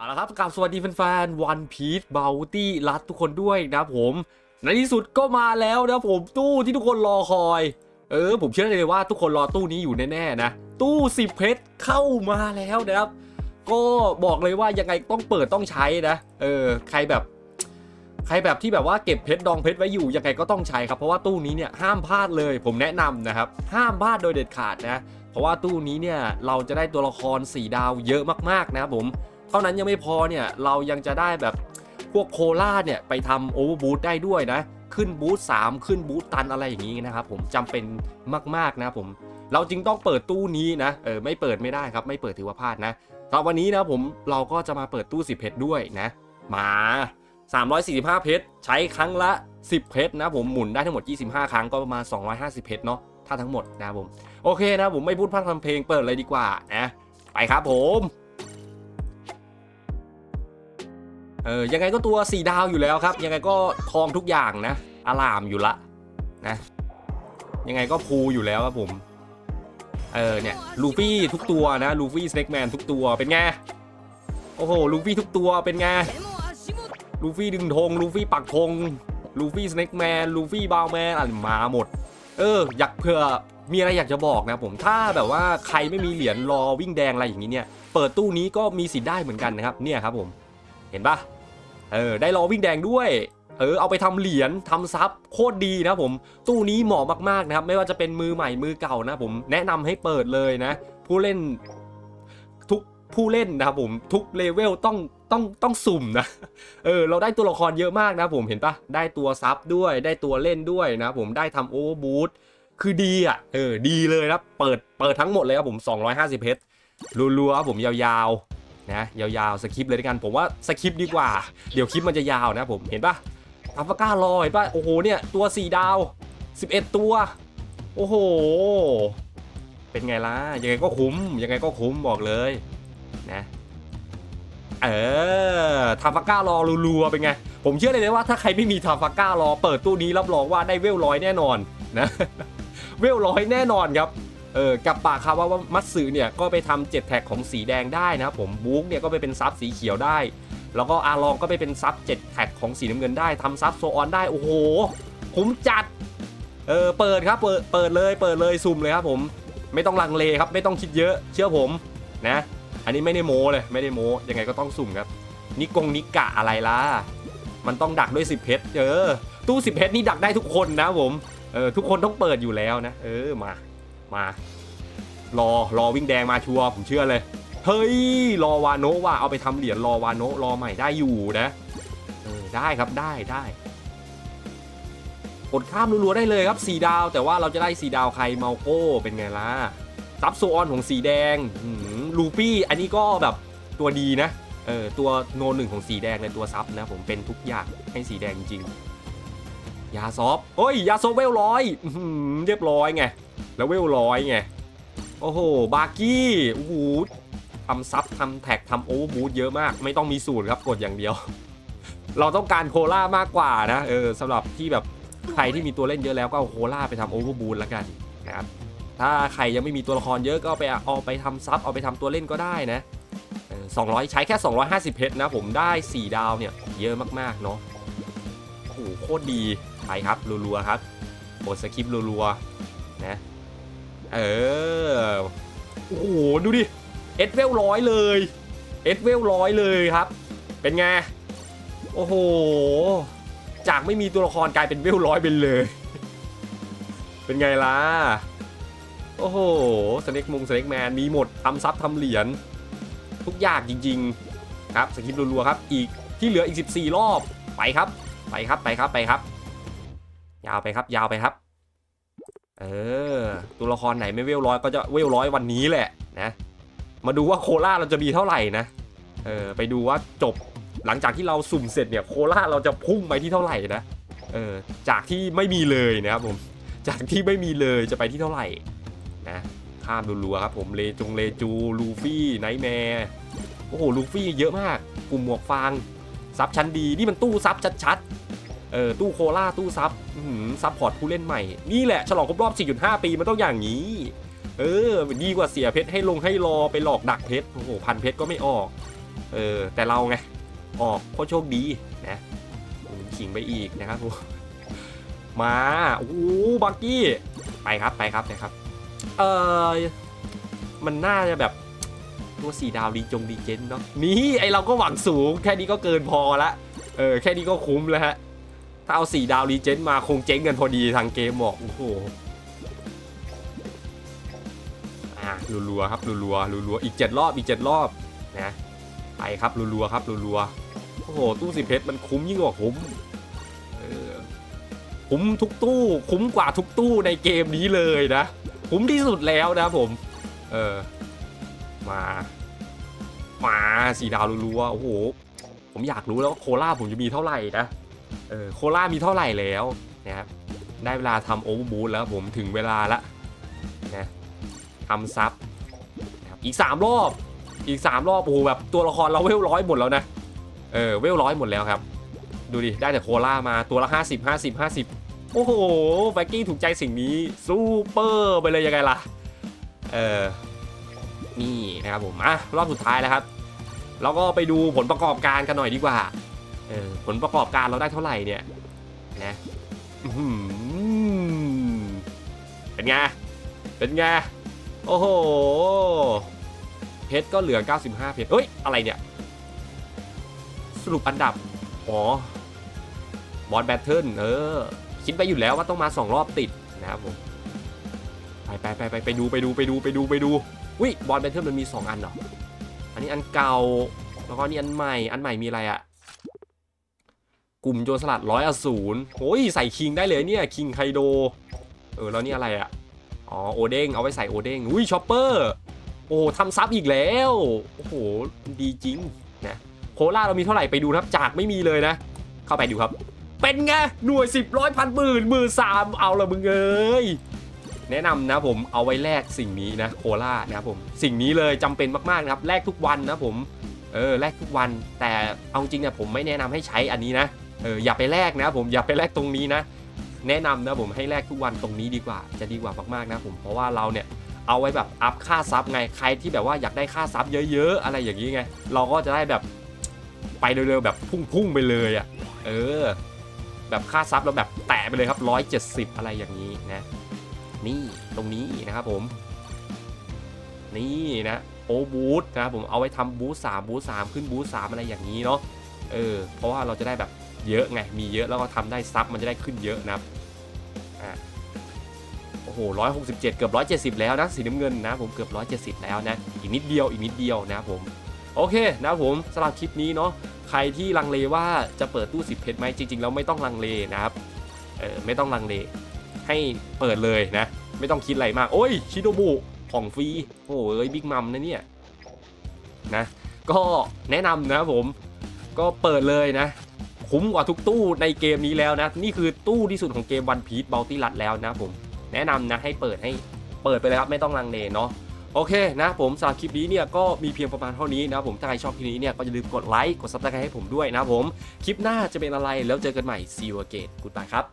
เอาละครับกลับสวัสดีแฟนๆวันพี e เบลตี้รัดทุกคนด้วยนะผม ในที่สุดก็มาแล้วนะผมตู้ที่ทุกคนรอคอย เออ ผมเชื่อเลยว่าทุกคนรอตู้นี้อยู่แน่ๆนะ ตู้10เพชรเข้ามาแล้วนะครับ ก็บอกเลยว่ายังไงต้องเปิดต้องใช้นะ เออ ใครแบบ ใครแบบที่แบบว่าเก็บเพชรดองเพชรไว้อยู่ยังไงก็ต้องใช้ครับเพราะว่าตู้นี้เนี่ยห้ามพลาดเลย ผมแนะนำนะครับ ห้ามพลาดโดยเด็ดขาดนะ เพราะว่าตู้นี้เนี่ยเราจะได้ตัวละคร 4 ดาวเยอะมากๆนะครับผม เท่านั้นยังไม่พอเนี่ยเรายังจะได้แบบพวกโคล่าเนี่ยไปทำโอเวอร์บูทได้ด้วยนะ ขึ้นบูท3ขึ้นบูทตันอะไรอย่างนี้นะครับผมจำเป็นมากๆนะครับผม เราจึงต้องเปิดตู้นี้นะเออไม่เปิดไม่ได้ครับ ไม่เปิดถือว่าพลาดนะสำหรับวันนี้นะผมเราก็จะมาเปิดตู้ 10เพชรด้วยนะ มา 345 เพชรใช้ครั้งละ 10 เพชรนะผมหมุนได้ทั้งหมด 25 ครั้งก็ประมาณ 250 เพชรเนาะถ้าทั้งหมดนะผม โอเคนะผมไม่พูดพร่ำทำเพลงเปิดเลยดีกว่านะ ไปครับผม เออยังไงก็ตัว 4 ดาวอยู่แล้วครับ ยังไงก็ทองทุกอย่างนะอารามอยู่ละนะยังไงก็พูอยู่แล้วครับผมเออเนี่ยลูฟี่ทุกตัวนะลูฟี่สเน็กแมนทุกตัวเป็นไงโอ้โหลูฟี่ทุกตัวเป็นไงลูฟี่ดึงธงลูฟี่ปักธงลูฟี่สเน็กแมนลูฟี่บาวแมนอะไรมาหมด เออ อยากเผื่อมีอะไรอยากจะบอกนะผมถ้าแบบว่าใครไม่มีเหรียญรอวิ่งแดงอะไรอย่างนี้เนี่ย เปิดตู้นี้ก็มีสิทธิ์ได้เหมือนกันนะครับเนี่ยครับผม เห็นปะเออได้รอวิ่งแดงด้วยเออเอาไปทำเหรียญทำซับโคตรดีนะผมตู้นี้เหมาะมากๆนะครับ ไม่ว่าจะเป็นมือใหม่มือเก่านะผมแนะนำให้เปิดเลยนะ ผู้เล่นทุกผู้เล่นนะครับผมทุกเลเวลต้องต้องต้องสุ่มนะเออเราได้ตัวละครเยอะมากนะผมเห็นปะได้ตัวซับด้วยได้ตัวเล่นด้วยนะผมได้ทำโอเวอร์บูทคือดีอะเออดีเลยนะเปิดเปิดทั้งหมดเลยครับผม250เพชรรัวๆครับผมยาวๆ นะยาวๆสคริปต์เลยด้วยกันผมว่าสคริปต์ดีกว่า เดี๋ยวคลิปมันจะยาวนะผมเห็นปะอัลฟาก้ารอเห็นปะโอ้โหเนี่ยตัว 4 ดาว 11 ตัว โอ้โห เป็นไงล่ะ ยังไงก็คุ้ม ยังไงก็คุ้มบอกเลยนะเออทาฟาก้ารอรัวๆเป็นไง ผมเชื่อเลยนะว่าถ้าใครไม่มีทาฟาก้ารอเปิดตู้นี้รับรองว่าได้เวลร้อยแน่นอนนะเวลร้อยแน่นอนครับ เออกับปากคาว่าว่ามัตสึเนี่ยก็ไปทำเจ็ดแท็กของสีแดงได้นะครับผมบุ๊กเนี่ยก็ไปเป็นซับสีเขียวได้ แล้วก็อาลองก็ไปเป็นซับเจ็ดแท็กของสีน้ำเงินได้ทำซับโซออนได้โอ้โหผมจัดเออเปิดครับเปิดเปิดเลยเปิดเลยซุ่มเลยครับผมไม่ต้องลังเลครับไม่ต้องคิดเยอะเชื่อผมนะ อันนี้ไม่ได้โม้เลยไม่ได้โม้ยังไงก็ต้องสุ่มครับนิกงนิกะอะไรล่ะมันต้องดักด้วย 10 เพชรเออตู้ 10 เพชรนี่ดักได้ทุกคนนะผมเออทุกคนต้องเปิดอยู่แล้วนะ เออมา มา รอรอวิ่งแดงมาชัวร์ผมเชื่อเลย เฮ้ย รอวาโนะว่าเอาไปทำเหรียญรอวาโนะรอใหม่ได้อยู่นะเออได้ครับได้ได้กดข้ามรัวๆได้เลยครับ 4 ดาว แต่ว่าเราจะได้ 4 ดาวใครเมาโก้เป็นไงล่ะซับโซออนของสีแดงลูปี้อันนี้ก็แบบตัวดีนะเออตัวโนหนึ่งของสีแดงในตัวซับนะผมเป็นทุกอย่างให้สีแดงจริง ยาซอฟเฮ้ย ยาซอฟเวลร้อยเรียบร้อยไง แล้วเวลร้อยไง โอ้โห บาร์กี้โอ้โหทำซับทำแท็กทำโอเวอร์บูทเยอะมาก ไม่ต้องมีสูตรครับกดอย่างเดียว เราต้องการโคล่ามากกว่านะ เออสำหรับที่แบบใครที่มีตัวเล่นเยอะแล้วก็เอาโคล่าไปทำโอเวอร์บูทแล้วกันนะครับ ถ้าใครยังไม่มีตัวละครเยอะก็เอาไปเอาไปทำซับเอาไปทำตัวเล่นก็ได้นะเออ200 ใช้แค่ 250 เพชรนะ ผมได้ 4 ดาวเนี่ย เยอะมาก ๆ เนาะโอ้โหโคตรดี ไปครับรัวๆครับกดสคริปต์รัวๆนะเออโอ้โหดูดิเอสเวลร้อยเลยเอสเวลร้อยเลยครับ เป็นไงโอ้โหจากไม่มีตัวละครกลายเป็นเวลร้อยไปเลย เป็นไงล่ะโอ้โหสเน็กมุงสเน็กแมนมีหมดทำซับทำเหรียญทุกอย่างจริง ๆ ครับสคริปต์รัวๆครับ อีกที่เหลืออีก 14 รอบไปครับ ไปครับไปครับไปครับ ยาวไปครับ ยาวไปครับ เออ ตัวละครไหนไม่เวลร้อยก็จะเวลร้อยวันนี้แหละนะ มาดูว่าโคล่าเราจะมีเท่าไหร่นะ เออ ไปดูว่าจบหลังจากที่เราสุ่มเสร็จเนี่ยโคล่าเราจะพุ่งไปที่เท่าไหร่นะ เออ จากที่ไม่มีเลยนะครับผม จากที่ไม่มีเลยจะไปที่เท่าไหร่นะ ข้ามรัวๆครับผม เลจงเลจู ลูฟี่ไนท์แมร์โอ้โห ลูฟี่เยอะมาก กลุ่มหมวกฟาง ซับชั้นดี นี่มันตู้ซับชัดๆ เออตู้โคล่าตู้ซับซับพอร์ตผู้เล่นใหม่ นี่แหละ ฉลองครบรอบ 4.5 ปีมันต้องอย่างนี้ เออ ดีกว่าเสียเพชรให้ลงให้รอไปหลอกดักเพชรโอ้โหพันเพชรก็ไม่ออก เออ แต่เราไง ออกโคตรโชคดีนะขิงไปอีกนะครับผมมาโอ้บักกี้ไปครับไปครับนะครับ เออมันน่าจะแบบตัวสีดาวดีจงดีเจนเนาะนี่ไอเราก็หวังสูง แค่นี้ก็เกินพอละเออแค่นี้ก็คุ้มแล้วฮะ ถ้าเอาสี่ดาวรีเจนมาคงเจ๊งกันพอดีทางเกมบอกโอ้โหอะรัวๆครับรัวๆรัวๆอีกเจ็ดรอบอีกเจ็ดรอบนะไปครับรัวๆครับรัวๆโอ้โหตู้สิบเพชรมันคุ้มยิ่งกว่าคุ้มคุ้มทุกตู้ คุ้มกว่าทุกตู้ในเกมนี้เลยนะ คุ้มที่สุดแล้วนะผม เออมามาสีดาวรัวๆโอ้โหผมอยากรู้แล้วว่าโคล่าผมจะมีเท่าไหร่นะ เออโคล่ามีเท่าไหร่แล้วนะครับได้เวลาทำโอเวอร์บูทแล้วผมถึงเวลาละนะทำซับนะอีก 3 รอบอีก 3 รอบโอ้โหแบบตัวละครเราเวลร้อยหมดแล้วนะเออเวลร้อยหมดแล้วครับ ดูดิ ได้แต่โคล่ามาตัวละ 50 50 50 โอ้โหไวกิ้ถูกใจสิ่งนี้ซูเปอร์ไปเลยยังไงล่ะเออนี่นะครับผมอะรอบสุดท้ายแล้วครับเราก็ไปดูผลประกอบการกันหน่อยดีกว่า เออผลประกอบการเราได้เท่าไหร่เนี่ยนะเป็นไง เป็นไง โอ้โห เพชรก็เหลือ 95 เพชรเอ้ย อะไรเนี่ย สรุปอันดับ อ๋อ บอสแบทเทิล เออ คิดไปอยู่แล้วว่าต้องมา 2 รอบติดนะครับผม ไปไปไปไปไปดูไปดูไปดูไปดูไปดูอุ้ยบอสแบทเทิลมันมี 2 อันเหรอ อันนี้อันเก่า แล้วก็นี่อันใหม่ อันใหม่มีอะไรอะ กลุ่มโจรสลัดร้อยอสูรโอ้ยใส่คิงได้เลยเนี่ยคิงไคโด เออแล้วนี่อะไรอะอ๋อโอเด้งเอาไว้ใส่โอเด้งอุ้ยช็อปเปอร์ โอ้ทำซับอีกแล้ว โอ้โหดีจริงนะโคราเรามีเท่าไหร่ไปดูนะครับจากไม่มีเลยนะ เข้าไปดูครับ เป็นไงหน่วยสิบร้อยพันหมื่นหมื่นสามเอาละมึงเอ้ยแนะนำนะผมเอาไว้แลกสิ่งนี้นะโครานะผมสิ่งนี้เลยจำเป็นมากๆนะครับแลกทุกวันนะผมเออแลกทุกวันแต่เอาจริงเนี่ยผมไม่แนะนำให้ใช้อันนี้นะ เอออย่าไปแลกนะผมอย่าไปแลกตรงนี้นะ แนะนำนะผมให้แลกทุกวันตรงนี้ดีกว่า จะดีกว่ามากๆนะผมเพราะว่าเราเนี่ยเอาไว้แบบอัพค่าซับไงใครที่แบบว่าอยากได้ค่าซับเยอะๆ อะไรอย่างนี้ไง เราก็จะได้แบบไปเร็วๆแบบพุ่งๆไปเลยอะ่ะเออ แบบค่าซับเราแบบแตะไปเลยครับ 170 อะไรอย่างนี้นะ นี่ตรงนี้นะครับผม นี่นะโอบูธนะครับผมเอาไว้ทำบูธสามบูธสามขึ้นบูธสามอะไรอย่างนี้เนาะเออเพราะว่าเราจะได้แบบ เยอะไง มีเยอะแล้วก็ทำได้ซับมันจะได้ขึ้นเยอะนะครับโอ้โหร้อยหกสิบเจ็ดเกือบร้อยเจ็ดสิบแล้วนะสีน้ำเงินนะผมเกือบร้อยเจ็ดสิบแล้วนะ อีกนิดเดียวอีกนิดเดียวนะผม โอเคนะผมสำหรับคลิปนี้เนาะใครที่ลังเลว่าจะเปิดตู้สิบเพชรไหมจริง ๆ แล้วไม่ต้องลังเลนะครับเออไม่ต้องลังเลให้เปิดเลยนะ ไม่ต้องคิดอะไรมาก โอ้ยชิโนบุของฟรีโอ้ยบิ๊กมัมนะเนี่ยนะก็แนะนำนะผมก็เปิดเลยนะ คุ้มกว่าทุกตู้ในเกมนี้แล้วนะ นี่คือตู้ที่สุดของเกมวันพี e บัลติลัดแล้วนะผมแนะนำนะให้เปิดให้เปิดไปเลยครับไม่ต้องลังเลเนาะโอเคนะผมสำหรับคลิปนี้เนี่ยก็มีเพียงประมาณเท่านี้นะผมถ้าใครชอบคลิปนี้เนี่ยก็อย่าลืมกดไลค์กดซับสไครต์ให้ผมด้วยนะผม คลิปหน้าจะเป็นอะไรแล้วเจอกันใหม่ see you again goodbye ครับ